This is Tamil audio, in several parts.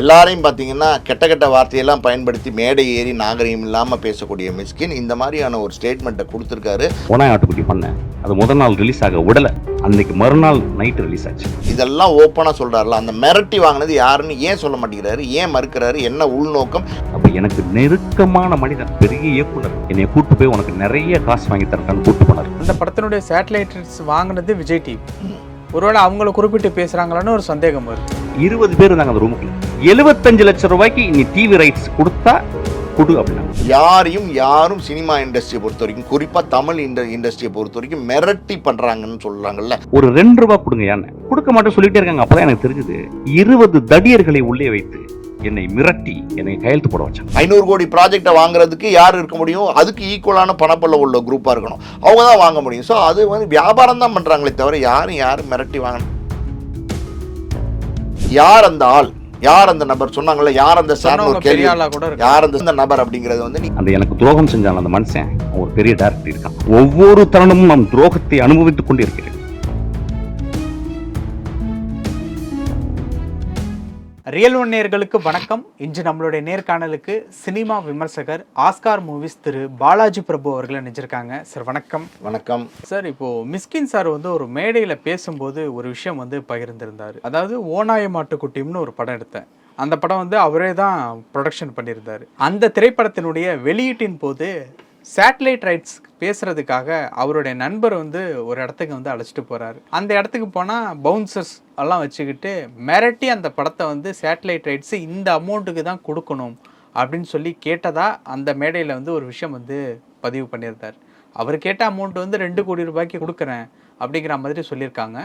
எல்லாரையும் பார்த்தீங்கன்னா கெட்ட கெட்ட வார்த்தையெல்லாம் பயன்படுத்தி மேடை ஏறி நாகரிகம் இல்லாமல் பேசக்கூடிய மிஸ்கின் இந்த மாதிரியான ஒரு ஸ்டேட்மெண்ட்டை கொடுத்துருக்காரு. ஓனாய் ஆட்டுக்குட்டி பண்ணேன். அது முதல் நாள் ரிலீஸ் ஆக விடலை. அன்னைக்கு மறுநாள் நைட்டு ரிலீஸ் ஆச்சு. இதெல்லாம் ஓப்பனாக சொல்கிறாருல அந்த மிரட்டி வாங்கினது யாருன்னு ஏன் சொல்ல மாட்டேங்கிறாரு? ஏன் மறுக்கிறாரு? என்ன உள்நோக்கம்? அப்போ எனக்கு நெருக்கமான மனிதன் பெரிய இயக்குனர். என்னை கூட்டு போய் உனக்கு நிறைய காசு வாங்கி தரேன்னு கூட்டு போனார். அந்த படத்தினுடைய சேட்டலைட் வாங்கினது விஜய் டிவி ஒருவேளை அவங்கள குறிப்பிட்டு பேசுறாங்களான்னு ஒரு சந்தேகம் வருது. இருபது பேர் இருந்தாங்க அந்த ரூமுக்குள்ள எழுபத்தஞ்சு லட்சம் ரூபாய்க்கு நீ டிவி ரைட்ஸ் கொடுத்தா கொடு அப்படின்னா. யாரையும் யாரும் சினிமா இண்டஸ்ட்ரியை பொறுத்த வரைக்கும் குறிப்பாக தமிழ் இண்ட இண்டஸ்ட்ரியை பொறுத்த வரைக்கும் மிரட்டி பண்ணுறாங்கன்னு சொல்கிறாங்கல்ல ஒரு ரெண்டு ரூபாய் கொடுங்க யானை. கொடுக்க மாட்டேன் சொல்லிட்டே இருக்காங்க. அப்பதான் எனக்கு தெரிஞ்சது இருபது தடியர்களை உள்ளே வைத்து என்னை மிரட்டி என்னை கையெழுத்து போட வச்சாங்க. ஐநூறு கோடி ப்ராஜெக்டை வாங்குறதுக்கு யார் இருக்க முடியும்? அதுக்கு ஈக்குவலான பணப்பள்ள உள்ள குரூப்பாக இருக்கணும். அவங்க தான் வாங்க முடியும். ஸோ அது வந்து வியாபாரம் தான் பண்ணுறாங்களே தவிர யாரும் யாரும் மிரட்டி வாங்கணும் யார் அந்த ஆள்? யார் அந்த நபர்? சொன்னாங்கல்ல யார் அந்த சார் சொன்னவங்க ஒரு கேள்வி. யார் அந்த இந்த நபர் அப்படிங்கிறது வந்து நீ அந்த எனக்கு துரோகம் செஞ்சான் அந்த மனுஷன். ஒரு பெரிய டேரக்டர் இருக்கான். ஒவ்வொரு தருணமும் நாம் துரோகத்தை அனுபவித்துக் கொண்டு இருக்கிறேன் ரியல் ஒன் நேயர்களுக்கு வணக்கம். இன்று நம்மளுடைய நேர்காணலுக்கு சினிமா விமர்சகர் ஆஸ்கார் மூவிஸ் திரு பாலாஜி பிரபு அவர்கள் நினைச்சிருக்காங்க சார் வணக்கம். வணக்கம். சார் இப்போ மிஸ்கின் சார் வந்து ஒரு மேடையில பேசும்போது ஒரு விஷயம் வந்து பகிர்ந்திருந்தாரு. அதாவது ஓநாய மாட்டுக்குட்டியும்னு ஒரு படம் எடுத்தேன். அந்த படம் வந்து அவரே தான் ப்ரொடக்ஷன் பண்ணியிருந்தாரு. அந்த திரைப்படத்தினுடைய வெளியீட்டின் போது சேட்டலைட் ரைட்ஸ் பேசுறதுக்காக அவருடைய நண்பர் வந்து ஒரு இடத்துக்கு வந்து அழைச்சிட்டு போறாரு. அந்த இடத்துக்கு போனால் பவுன்சர்ஸ் எல்லாம் வச்சுக்கிட்டு மிரட்டி அந்த படத்தை வந்து சேட்டலைட் ரைட்ஸ் இந்த அமௌண்ட்டுக்கு தான் கொடுக்கணும் அப்படின்னு சொல்லி கேட்டதா அந்த மேடையில் வந்து ஒரு விஷயம் வந்து பதிவு பண்ணியிருந்தார். அவர் கேட்ட அமௌண்ட் வந்து ரெண்டு கோடி ரூபாய்க்கு கொடுக்குறேன் அப்படிங்கிற மாதிரி சொல்லியிருக்காங்க.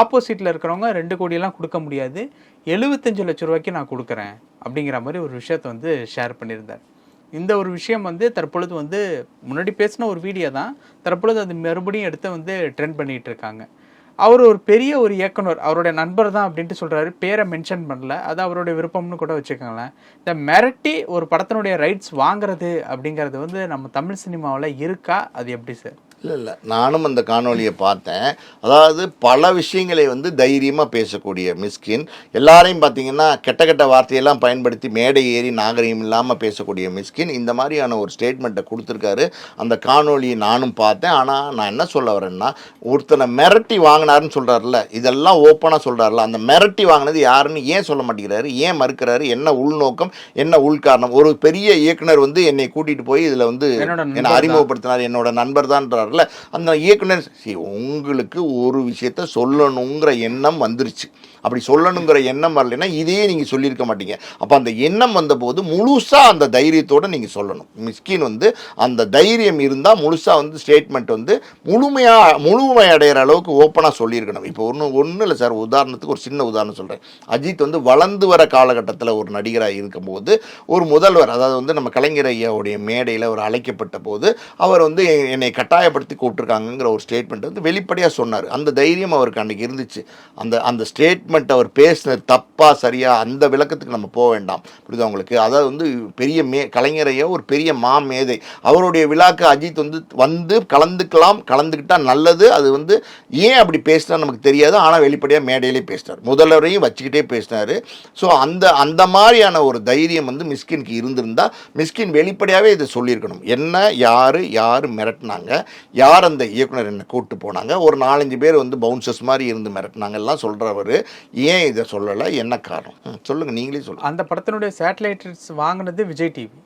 ஆப்போசிட்டில் இருக்கிறவங்க ரெண்டு கோடியெல்லாம் கொடுக்க முடியாது. எழுபத்தஞ்சு லட்ச ரூபாய்க்கு நான் கொடுக்குறேன் அப்படிங்கிற மாதிரி ஒரு விஷயத்தை வந்து ஷேர் பண்ணியிருந்தார். இந்த ஒரு விஷயம் வந்து தற்பொழுது வந்து முன்னாடி பேசின ஒரு வீடியோ தான். தற்பொழுது அது மறுபடியும் எடுத்து வந்து ட்ரெண்ட் பண்ணிட்டு இருக்காங்க. அவர் ஒரு பெரிய ஒரு இயக்குனர் அவருடைய நண்பர் தான் அப்படின்ட்டு சொல்கிறாரு பேரை மென்ஷன் பண்ணல. அது அவருடைய விருப்பம்னு கூட வச்சுக்கோங்களேன். இந்த மிரட்டி ஒரு படத்தினுடைய ரைட்ஸ் வாங்குறது அப்படிங்கிறது வந்து நம்ம தமிழ் சினிமாவில் இருக்கா? அது எப்படி சார் இல்லை இல்லை. நானும் அந்த காணொளியை பார்த்தேன். அதாவது பல விஷயங்களை வந்து தைரியமாக பேசக்கூடிய மிஸ்கின் எல்லாரையும் பார்த்தீங்கன்னா கெட்ட கெட்ட வார்த்தையெல்லாம் பயன்படுத்தி மேடை ஏறி நாகரிகம் இல்லாமல் பேசக்கூடிய மிஸ்கின் இந்த மாதிரியான ஒரு ஸ்டேட்மெண்ட்டை கொடுத்துருக்காரு. அந்த காணொளியை நானும் பார்த்தேன். ஆனால் நான் என்ன சொல்ல வரேன்னா ஒருத்தனை மிரட்டி வாங்கினாருன்னு சொல்கிறாருல இதெல்லாம் ஓப்பனாக சொல்கிறாருல அந்த மிரட்டி வாங்கினது யாருன்னு ஏன் சொல்ல மாட்டேங்கிறாரு? ஏன் மறுக்கிறாரு? என்ன உள்நோக்கம்? என்ன உள்காரணம்? ஒரு பெரிய இயக்குனர் வந்து என்னை கூட்டிகிட்டு போய் இதில் வந்து என்னை தான். அறிமுகப்படுத்தினார் என்னோட நண்பர் தான்றாருல அந்த இயக்குனர் சரி உங்களுக்கு ஒரு விஷயத்த சொல்லணுங்கிற எண்ணம் வந்துருச்சு. அப்படி சொல்லணுங்கிற எண்ணம் வரலைன்னா இதையே நீங்கள் சொல்லியிருக்க மாட்டீங்க. அப்போ அந்த எண்ணம் வந்தபோது முழுசாக அந்த தைரியத்தோடு நீங்கள் சொல்லணும். மிஸ்கின் வந்து அந்த தைரியம் இருந்தால் முழுசாக வந்து ஸ்டேட்மெண்ட் வந்து முழுமையாக முழுமை அடைகிற அளவுக்கு ஓப்பனாக சொல்லியிருக்கணும். இப்போ ஒன்று ஒன்றும் இல்லை சார். உதாரணத்துக்கு ஒரு சின்ன உதாரணம் சொல்கிறேன் அஜித் வந்து வளர்ந்து வர காலகட்டத்தில் ஒரு நடிகராக இருக்கும்போது ஒரு முதல்வர் அதாவது வந்து நம்ம கலைஞர் ஐயாவுடைய மேடையில் அவர் அழைக்கப்பட்ட போது அவர் வந்து என்னை கட்டாயப்படுத்தி கூப்பிட்டுருக்காங்கங்கிற ஒரு ஸ்டேட்மெண்ட் வந்து வெளிப்படையாக சொன்னார். அந்த தைரியம் அவருக்கு அன்றைக்கி இருந்துச்சு. அந்த அந்த ஸ்டேட்மெண்ட் அவர் பேசினது தப்பா சரியா அந்த விளக்கத்துக்கு நம்ம போக வேண்டாம். புரியுதா உங்களுக்கு? அதாவது வந்து பெரிய மே கலைஞரையோ ஒரு பெரிய மா மேதை. அவருடைய விழாக்கு அஜித் வந்து வந்து கலந்துக்கலாம் கலந்துக்கிட்டால் நல்லது. அது வந்து ஏன் அப்படி பேசினா நமக்கு தெரியாது. ஆனால் வெளிப்படையாக மேடையிலே பேசினார். முதல்வரையும் வச்சுக்கிட்டே பேசினார். ஸோ அந்த அந்த மாதிரியான ஒரு தைரியம் வந்து மிஸ்கினுக்கு இருந்திருந்தால் மிஸ்கின் வெளிப்படையாகவே இதை சொல்லியிருக்கணும். என்ன யார் யார் மிரட்டினாங்க? யார் அந்த இயக்குனர் என்னை கூப்பிட்டு போனாங்க? ஒரு நாலஞ்சு பேர் வந்து பவுன்சர்ஸ் மாதிரி இருந்து மிரட்டினாங்க. எல்லாம் சொல்கிறவர் ஏன் இதை சொல்லலை? என்ன காரணம்? ம், சொல்லுங்க. நீங்களே சொல்லுங்க. அந்த படத்தினுடைய சேட்டலைட் ரைட்ஸ் வாங்கினது விஜய் டிவி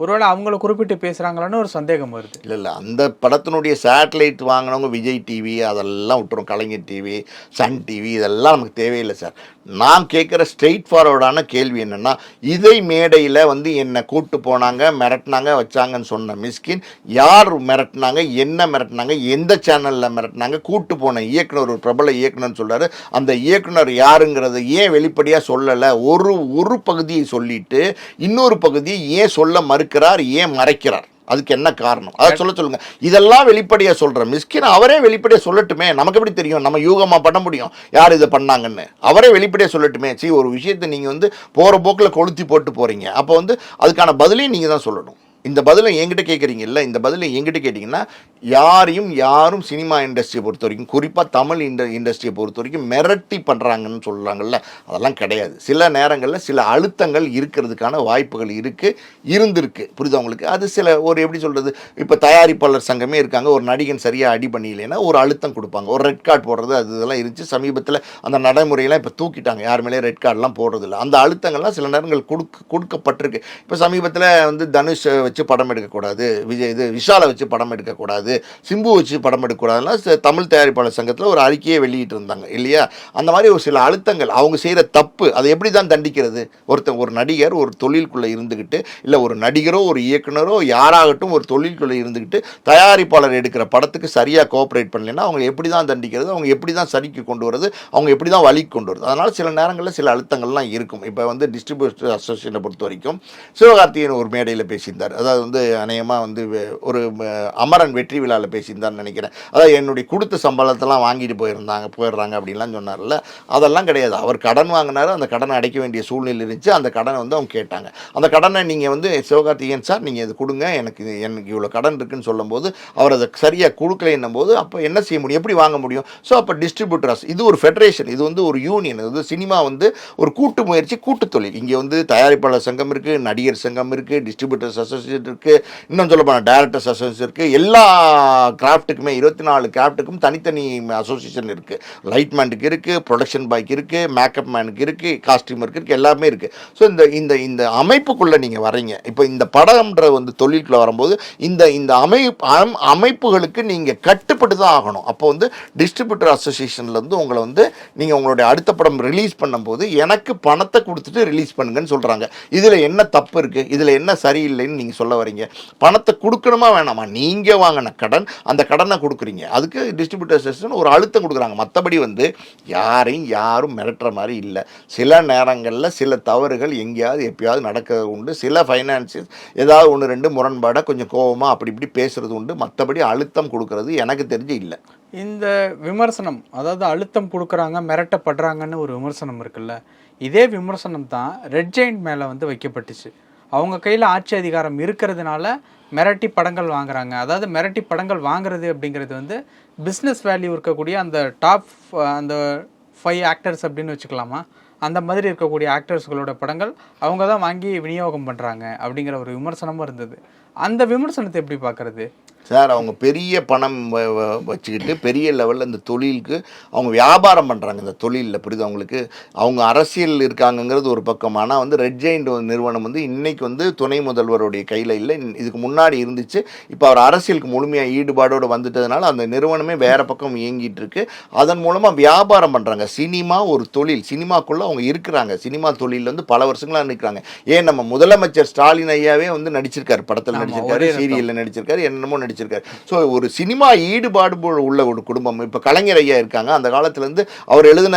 ஒருவேளை அவங்கள குறிப்பிட்டு பேசுகிறாங்களான்னு ஒரு சந்தேகம் வருது. இல்லை இல்லை. அந்த படத்தினுடைய சேட்டலைட் வாங்கினவங்க விஜய் டிவி அதெல்லாம் விட்டுரும். கலைஞர் டிவி சன் டிவி இதெல்லாம் நமக்கு தேவையில்லை சார் நான் கேட்குற ஸ்ட்ரெயிட் ஃபார்வர்டான கேள்வி என்னென்னா இதை மேடையில் வந்து என்னை கூட்டு போனாங்க மிரட்டினாங்க வச்சாங்கன்னு சொன்ன மிஸ்கின் யார் மிரட்டினாங்க என்ன மிரட்டினாங்க எந்த சேனலில் மிரட்டினாங்க கூட்டு போன இயக்குனர் ஒரு பிரபல இயக்குனர்னு சொல்கிறாரு அந்த இயக்குனர் யாருங்கிறத ஏன் வெளிப்படையாக சொல்லலை? ஒரு ஒரு பகுதியை சொல்லிட்டு இன்னொரு பகுதியை ஏன் சொல்ல இருக்கிறார் ஏன் மறைக்கிறார்? அதுக்கு என்ன காரணம்? அதை சொல்ல சொல்லுங்க. இதெல்லாம் வெளிப்படையாக சொல்கிறேன் மிஸ்கின் அவரே வெளிப்படையாக சொல்லட்டுமே. நமக்கு எப்படி தெரியும்? நம்ம யூகமாக பண்ண முடியும். யார் இதை பண்ணாங்கன்னு? அவரே வெளிப்படையாக சொல்லட்டுமே. சரி ஒரு விஷயத்தை நீங்கள் வந்து போகிற போக்கில் கொளுத்தி போட்டு போகிறீங்க அப்போ வந்து அதுக்கான பதிலையும் நீங்கள் தான் சொல்லணும். இந்த பதிலை என்கிட்ட கேட்குறீங்கல்ல இந்த பதிலை என்கிட்ட கேட்டிங்கன்னா யாரையும் யாரும் சினிமா இண்டஸ்ட்ரியை பொறுத்த வரைக்கும் குறிப்பாக தமிழ் இண்ட இண்டஸ்ட்ரியை பொறுத்த வரைக்கும் மிரட்டி பண்ணுறாங்கன்னு சொல்கிறாங்கல்ல அதெல்லாம் கிடையாது. சில நேரங்களில் சில அழுத்தங்கள் இருக்கிறதுக்கான வாய்ப்புகள் இருக்குது இருந்திருக்கு. புரியுதா அவங்களுக்கு அது சில ஒரு எப்படி சொல்கிறது இப்போ தயாரிப்பாளர் சங்கமே இருக்காங்க ஒரு நடிகன் சரியாக அடி பண்ணியில்லைன்னா ஒரு அழுத்தம் கொடுப்பாங்க. ஒரு ரெட் கார்டு போடுறது அது இதெல்லாம் இருந்துச்சு. சமீபத்தில் அந்த நடைமுறையெல்லாம் இப்போ தூக்கிட்டாங்க. யார் மேலேயும் ரெட் கார்டெலாம் போடுறதில்ல. அந்த அழுத்தங்கள்லாம் சில நேரங்கள் கொடுக்க கொடுக்கப்பட்டிருக்கு. இப்போ சமீபத்தில் வந்து தனுஷ் வச்சு படம் எடுக்கக்கூடாது விஜய் இது விஷாலை வச்சு படம் எடுக்கக்கூடாது சிம்பு வச்சு படம் எடுக்கக்கூடாதுன்னா தமிழ் தயாரிப்பாளர் சங்கத்தில் ஒரு அறிக்கையை வெளியிட்டு இருந்தாங்க இல்லையா? அந்த மாதிரி ஒரு சில அழுத்தங்கள் அவங்க செய்கிற தப்பு அதை எப்படி தான் தண்டிக்கிறது? ஒருத்தன் ஒரு நடிகர் ஒரு தொழிலுக்குள்ளே இருந்துக்கிட்டு இல்லை ஒரு நடிகரோ ஒரு இயக்குனரோ யாராகட்டும் ஒரு தொழிலுக்குள்ளே இருந்துக்கிட்டு தயாரிப்பாளர் எடுக்கிற படத்துக்கு சரியாக கோஆப்ரேட் பண்ணலைன்னா அவங்க எப்படி தான் தண்டிக்கிறது? அவங்க எப்படி தான் சரிக்கு கொண்டு வரது அவங்க எப்படி தான் வழிக்கு கொண்டு வருது அதனால் சில நேரங்களில் சில அழுத்தங்கள்லாம் இருக்கும். இப்போ வந்து டிஸ்ட்ரிபியூட்டர் அசோசியேஷனை பொறுத்த வரைக்கும் சிவகார்த்திகேயன் ஒரு மேடையில் பேசியிருந்தார். அதாவது வந்து அநேகமாக வந்து ஒரு அமரன் வெற்றி விழாவில் பேசியிருந்தான்னு நினைக்கிறேன். அதாவது என்னுடைய கொடுத்த சம்பளத்தெல்லாம் வாங்கிட்டு போயிருந்தாங்க போயிடுறாங்க அப்படின்லாம் சொன்னார்ல. அதெல்லாம் கிடையாது. அவர் கடன் வாங்கினாரு அந்த கடனை அடைக்க வேண்டிய சூழ்நிலை இருந்துச்சு. அந்த கடனை வந்து அவங்க கேட்டாங்க. அந்த கடனை நீங்கள் வந்து சிவகார்த்திகேயன் சார் நீங்கள் இது கொடுங்க. எனக்கு எனக்கு இவ்வளோ கடன் இருக்குன்னு சொல்லும்போது அவர் அதை சரியாக கொடுக்கலைன்னும் போது அப்போ என்ன செய்ய முடியும்? எப்படி வாங்க முடியும்? ஸோ அப்போ டிஸ்ட்ரிபியூட்டர்ஸ் இது ஒரு ஃபெடரேஷன் இது வந்து ஒரு யூனியன் இது சினிமா வந்து ஒரு கூட்டு முயற்சி கூட்டு தொழில். இங்கே வந்து தயாரிப்பாளர் சங்கம் இருக்குது நடிகர் சங்கம் இருக்குது டிஸ்ட்ரிபியூட்டர்ஸ் அசோசியேட் இருக்குது இன்னும் சொல்ல போனால் டேரக்டர்ஸ் அசோசியேஷன் இருக்குது எல்லா கிராஃப்ட்டுக்குமே இருபத்தி நாலு கிராஃப்ட்டுக்கும் தனித்தனி அசோசியேஷன் இருக்குது லைட்மேனுக்கு இருக்குது ப்ரொடக்ஷன் பாய்க்கு இருக்குது மேக்கப் மேனுக்கு இருக்குது காஸ்டியூமருக்கு இருக்குது எல்லாமே இருக்குது ஸோ இந்த இந்த இந்த அமைப்புக்குள்ளே நீங்கள் வரீங்க இப்போ இந்த படம்ன்ற வந்து தொழிலுக்குள்ளே வரும்போது இந்த இந்த அமைப்பு அம்- அமைப்புகளுக்கு நீங்கள் கட்டுப்பட்டு தான் ஆகணும். அப்போ வந்து டிஸ்ட்ரிபியூட்டர் அசோசியேஷன்லேருந்து உங்களை வந்து நீங்கள் உங்களுடைய அடுத்த படம் ரிலீஸ் பண்ணும்போது எனக்கு பணத்தை கொடுத்துட்டு ரிலீஸ் பண்ணுங்கன்னு சொல்கிறாங்க இதில் என்ன தப்பு இருக்குது இதில் என்ன சரியில்லைன்னு நீங்கள் சொல்ல வரீங்க? பணத்தை கொடுக்கணுமா வேணாமா? நீங்கள் வாங்கின கடன் அந்த கடனை கொடுக்குறீங்க. அதுக்கு டிஸ்ட்ரிபியூட்டர் ஒரு அழுத்தம் கொடுக்குறாங்க. மற்றபடி வந்து யாரையும் யாரும் மிரட்டுற மாதிரி இல்லை. சில நேரங்களில் சில தவறுகள் எங்கேயாவது எப்பயாவது நடக்கிறது உண்டு. சில ஃபைனான்சியஸ் ஏதாவது ஒன்று ரெண்டு முரண்பாடாக கொஞ்சம் கோவமாக அப்படி இப்படி பேசுகிறது உண்டு. மற்றபடி அழுத்தம் கொடுக்கறது எனக்கு தெரிஞ்சு இல்லை. இந்த விமர்சனம் அதாவது அழுத்தம் கொடுக்குறாங்க மிரட்டப்படுறாங்கன்னு ஒரு விமர்சனம் இருக்குல்ல? இதே விமர்சனம் தான் ரெட் ஜெயிண்ட் மேலே வந்து வைக்கப்பட்டுச்சு. அவங்க கையில் ஆட்சி அதிகாரம் இருக்கிறதுனால மிரட்டி படங்கள் வாங்குறாங்க. அதாவது மிரட்டி படங்கள் வாங்குறது அப்படிங்கிறது வந்து பிஸ்னஸ் வேல்யூ இருக்கக்கூடிய அந்த டாப் அந்த ஃபைவ் ஆக்டர்ஸ் அப்படின்னு வச்சுக்கலாமா? அந்த மாதிரி இருக்கக்கூடிய ஆக்டர்ஸ்களோட படங்கள் அவங்க தான் வாங்கி விநியோகம் பண்ணுறாங்க அப்படிங்கிற ஒரு விமர்சனமும் இருந்தது. அந்த விமர்சனத்தை எப்படி பார்க்குறது? சார் அவங்க பெரிய பணம் வச்சுக்கிட்டு பெரிய லெவலில் இந்த தொழிலுக்கு அவங்க வியாபாரம் பண்ணுறாங்க இந்த தொழிலில் புரியுது அவங்களுக்கு அவங்க அரசியல் இருக்காங்கங்கிறது ஒரு பக்கம். ஆனால் வந்து ரெட் ஜெயிண்ட் நிறுவனம் வந்து இன்னைக்கு வந்து துணை முதல்வருடைய கையில் இல்லை. இதுக்கு முன்னாடி இருந்துச்சு. இப்போ அவர் அரசியலுக்கு முழுமையாக ஈடுபாடோடு வந்துட்டதுனால அந்த நிறுவனமே வேற பக்கம் இயங்கிட்டு இருக்கு. அதன் மூலமாக வியாபாரம் பண்ணுறாங்க சினிமா ஒரு தொழில். சினிமாக்குள்ளே அவங்க இருக்கிறாங்க. சினிமா தொழில் வந்து பல வருஷங்களாக நிற்கிறாங்க ஏன் நம்ம முதலமைச்சர் ஸ்டாலின் ஐயாவே வந்து நடிச்சிருக்காரு. படத்தில் நடிச்சிருக்காரு. சீரியலில் நடிச்சிருக்காரு என்னமோ நடிச்சிருக்காரு. ஸோ ஒரு சினிமா ஈடுபாடு உள்ள ஒரு குடும்பம். இப்போ கலைஞர் ஐயா இருக்காங்க. அந்த காலத்துலேருந்து அவர் எழுதின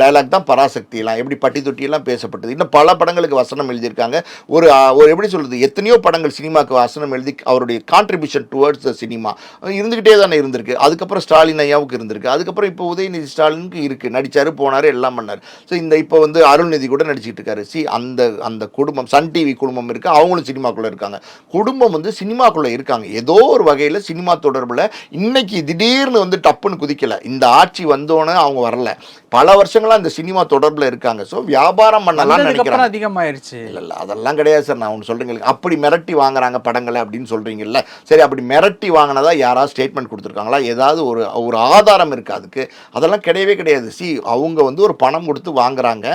டயலாக் தான் பராசக்தியெல்லாம். எப்படி பட்டி தொட்டியெல்லாம் பேசப்பட்டது. இன்னும் பல படங்களுக்கு வசனம் எழுதியிருக்காங்க. ஒரு ஒரு எப்படி சொல்கிறது எத்தனையோ படங்கள் சினிமாக்கு வசனம் எழுதி அவருடைய கான்ட்ரிபியூஷன் டுவர்ட்ஸ் த சினிமா இருந்துக்கிட்டே தானே இருந்திருக்கு. அதுக்கப்புறம் ஸ்டாலின் ஐயாவுக்கு இருந்திருக்கு. அதுக்கப்புறம் இப்போ உதயநிதி ஸ்டாலினுக்கு இருக்குது நடித்தார் போனார் எல்லாம் பண்ணார். ஸோ இந்த இப்போ வந்து அருள்நிதி கூட நடிச்சிட்டு இருக்காரு. சி அந்த அந்த குடும்பம் சன் டிவி குடும்பம் இருக்குது அவங்களும் சினிமாக்குள்ளே இருக்காங்க. குடும்பம் வந்து சினிமாக்குள்ளே இருக்காங்க. ஏதோ ஒரு வகையில் சினிமா தொடர்பில் இன்னைக்கு திடீர்னு வந்து டப்புன்னு குதிக்கல. இந்த ஆட்சி வந்தோன்னே அவங்க வரல. பல வருஷங்களா இந்த சினிமா தொடர்பில் இருக்காங்க. ஸோ வியாபாரம் நினைக்கிறாங்க. அப்புறம் அதிகமாயிருச்சு. இல்ல இல்ல அதெல்லாம் கிடையாது சார். நான் ஒன்று சொல்றீங்க அப்படி மிரட்டி வாங்குறாங்க படங்களை அப்படின்னு சொல்றீங்கல்ல சரி அப்படி மிரட்டி வாங்கினதா யாராவது ஸ்டேட்மெண்ட் கொடுத்துருக்காங்களா? ஏதாவது ஒரு ஒரு ஆதாரம் இருக்கு அதுக்கு. அதெல்லாம் கிடையவே கிடையாது. சி அவங்க வந்து ஒரு பணம் கொடுத்து வாங்குறாங்க.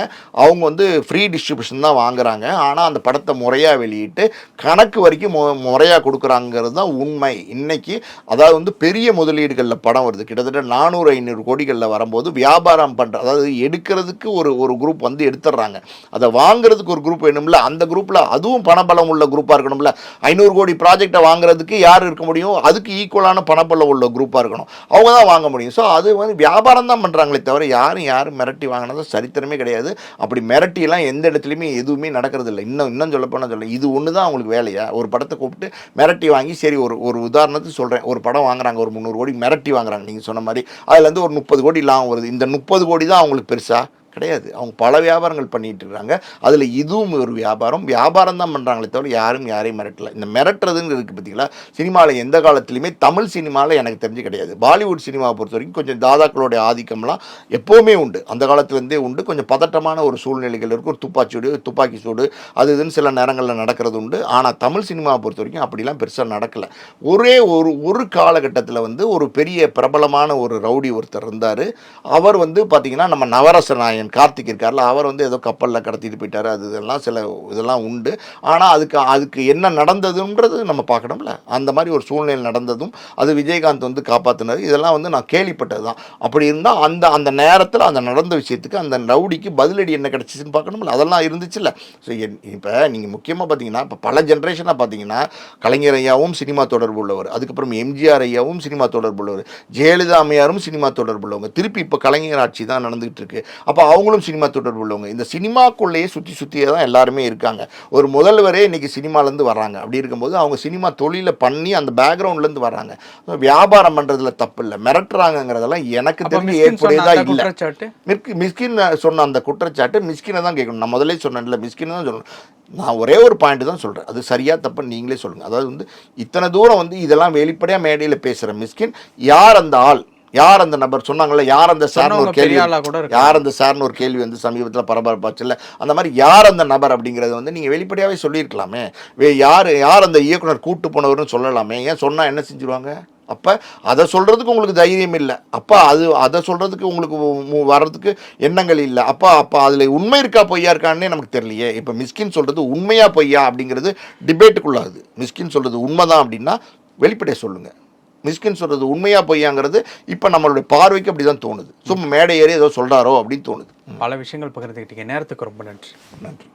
அவங்க வந்து ஃப்ரீ டிஸ்ட்ரிபியூஷன் தான் வாங்குறாங்க. ஆனால் அந்த படத்தை முறையாக வெளியிட்டு கணக்கு வரைக்கும் முறையாக கொடுக்குறாங்கிறது தான் உண்மை. இன்னைக்கு அதாவது வந்து பெரிய முதலீடுகளில் படம் வருது. கிட்டத்தட்ட நானூறு ஐநூறு கோடிகளில் வரும்போது வியாபாரம் பண்ணுற அதாவது எடுக்கிறதுக்கு ஒரு ஒரு குரூப் வந்து எடுத்துடுறாங்க அதை வாங்குறதுக்கு ஒரு குரூப் வேணும்ல அந்த குரூப்பில் அதுவும் பணபலம் உள்ள குரூப்பாக இருக்கணும்ல. ஐநூறு கோடி ப்ராஜெக்டை வாங்குறதுக்கு யார் இருக்க முடியும்? அதுக்கு ஈக்குவலான பணபலம் உள்ள குரூப்பாக இருக்கணும். அவங்க தான் வாங்க முடியும். ஸோ அது வந்து வியாபாரம் தான் பண்ணுறாங்களே தவிர யாரும் யாரும் மிரட்டி வாங்கினது சரித்திரமே கிடையாது. அப்படி மிரட்டிலாம் எந்த இடத்துலையுமே எதுவுமே நடக்கிறது இல்லை இன்னும் இன்னும் சொல்ல போனால் சொல்ல இது ஒன்று தான் அவங்களுக்கு வேலையா? ஒரு படத்தை கூப்பிட்டு மிரட்டி வாங்கி சரி ஒரு ஒரு உதாரணத்துக்கு சொல்கிறேன் ஒரு படம் வாங்குறாங்க ஒரு முந்நூறு கோடி மிரட்டி வாங்குறாங்க. நீங்கள் சொன்ன மாதிரி. அதுலேருந்து ஒரு முப்பது கோடி லாபம் வருது. இந்த முப்பது கோடி தான் அவங்களுக்கு பெருசாக கிடையாது. அவங்க பல வியாபாரங்கள் பண்ணிகிட்டு இருக்காங்க அதில் இதுவும் ஒரு வியாபாரம். வியாபாரம் தான் பண்ணுறாங்களே தவிர யாரும் யாரையும் மிரட்டல. இந்த மிரட்டுறதுன்னு இருக்குது பார்த்தீங்களா சினிமாவில் எந்த காலத்துலையுமே தமிழ் சினிமாவில் எனக்கு தெரிஞ்சு கிடையாது. பாலிவுட் சினிமாவை பொறுத்த வரைக்கும் கொஞ்சம் தாதாக்களுடைய ஆதிக்கம்லாம் எப்போவுமே உண்டு. அந்த காலத்துலேருந்தே உண்டு. கொஞ்சம் பதட்டமான ஒரு சூழ்நிலைகள் இருக்கும் ஒரு துப்பாச்சூடு துப்பாக்கி சூடு அது இதுன்னு சில நேரங்களில் நடக்கிறது உண்டு. ஆனால் தமிழ் சினிமாவை பொறுத்த வரைக்கும் அப்படிலாம் பெருசாக நடக்கலை. ஒரே ஒரு ஒரு காலகட்டத்தில் வந்து ஒரு பெரிய பிரபலமான ஒரு ரவுடி ஒருத்தர் இருந்தார். அவர் வந்து பார்த்திங்கன்னா நம்ம நவரச நாயன் கார்த்திக் இருக்கார்ல அவர் வந்து ஏதோ கப்பலில் கடத்திட்டு போயிட்டார். அது இதெல்லாம் சில இதெல்லாம் உண்டு. ஆனால் அதுக்கு அதுக்கு என்ன நடந்ததுன்றது நம்ம பார்க்கணும்ல. அந்த மாதிரி ஒரு சூழ்நிலை நடந்ததும் அது விஜயகாந்த் வந்து காப்பாற்றினது இதெல்லாம் வந்து நான் கேள்விப்பட்டது தான் அப்படி இருந்தால் அந்த அந்த நேரத்தில் அந்த நடந்த விஷயத்துக்கு அந்த ரவுடிக்கு பதிலடி என்ன கிடச்சிச்சின்னு பார்க்கணும்ல. அதெல்லாம் இருந்துச்சுல்ல. ஸோ இப்போ நீங்கள் முக்கியமாக பார்த்தீங்கன்னா இப்போ பல ஜென்ரேஷனாக பார்த்தீங்கன்னா கலைஞர் ஐயாவும் சினிமா தொடர்பு உள்ளவர். அதுக்கப்புறம் எம்ஜிஆர் ஐயாவும் சினிமா தொடர்பு உள்ளவர். ஜெயலலிதா அம்மையாரும் சினிமா தொடர்பு உள்ளவங்க. திருப்பி இப்போ கலைஞர் ஆட்சி தான் நடந்துகிட்டு இருக்கு. அப்போ அவங்களும் சினிமா தொடர்பு உள்ளவங்க. இந்த சினிமாக்குள்ளேயே சுற்றி சுற்றியே தான் எல்லாருமே இருக்காங்க. ஒரு முதல்வரே இன்னைக்கு சினிமாலேருந்து வர்றாங்க. அப்படி இருக்கும்போது அவங்க சினிமா தொழிலை பண்ணி அந்த பேக்ரவுண்ட்லேருந்து வர்றாங்க. வியாபாரம் பண்ணுறதுல தப்பு இல்லை மிரட்டுறாங்கங்கிறதெல்லாம் எனக்கு தெரிஞ்சு மிஸ்கின் சொன்ன ஏற்புடையதா அந்த இல்லை. மிஸ்கி மிஸ்கின் சொன்ன அந்த குற்றச்சாட்டு மிஸ்கினை தான் கேட்கணும். நான் முதல்ல சொன்னேன்ல மிஸ்கினை தான் சொல்லணும். நான் ஒரே ஒரு பாயிண்ட் தான் சொல்கிறேன் அது சரியா தப்பு நீங்களே சொல்லுங்கள் அதாவது வந்து இத்தனை தூரம் வந்து இதெல்லாம் வெளிப்படையாக மேடையில் பேசுகிற மிஸ்கின் யார் அந்த ஆள்? யார் அந்த நபர்? சொன்னாங்கல்ல யார் அந்த சார்னு ஒரு கேள்வி. யார் அந்த சார்னு ஒரு கேள்வி வந்து சமீபத்தில் பரபரப்பாச்சுல்ல அந்த மாதிரி யார் அந்த நபர் அப்படிங்கிறத வந்து நீங்கள் வெளிப்படையாகவே சொல்லியிருக்கலாமே. வே யார் யார் அந்த இயக்குனர் கூட்டு போனவர்னு சொல்லலாமே. ஏன் சொன்னால் என்ன செஞ்சுருவாங்க? அப்போ அதை சொல்கிறதுக்கு உங்களுக்கு தைரியம் இல்லை. அப்போ அது அதை சொல்கிறதுக்கு உங்களுக்கு வர்றதுக்கு எண்ணங்கள் இல்லை. அப்போ அப்போ அதில் உண்மை இருக்கா பொய்யா இருக்கான்னே நமக்கு தெரியலையே. இப்போ மிஸ்கின் சொல்கிறது உண்மையா பொய்யா அப்படிங்கிறது டிபேட்டுக்குள்ளாகுது மிஸ்கின் சொல்கிறது உண்மைதான் அப்படின்னா வெளிப்படையாக சொல்லுங்கள் மிஸ்கின் சொல்கிறது உண்மையா பொய்யாங்கிறது இப்போ நம்மளுடைய பார்வைக்கு அப்படி தான் தோணுது. சும்மா மேடை ஏறி ஏதோ சொல்கிறாரோ அப்படின்னு தோணுது. பல விஷயங்கள் பகிர்ந்துக்கிட்டீங்க நேரத்துக்கு ரொம்ப நன்றி. நன்றி.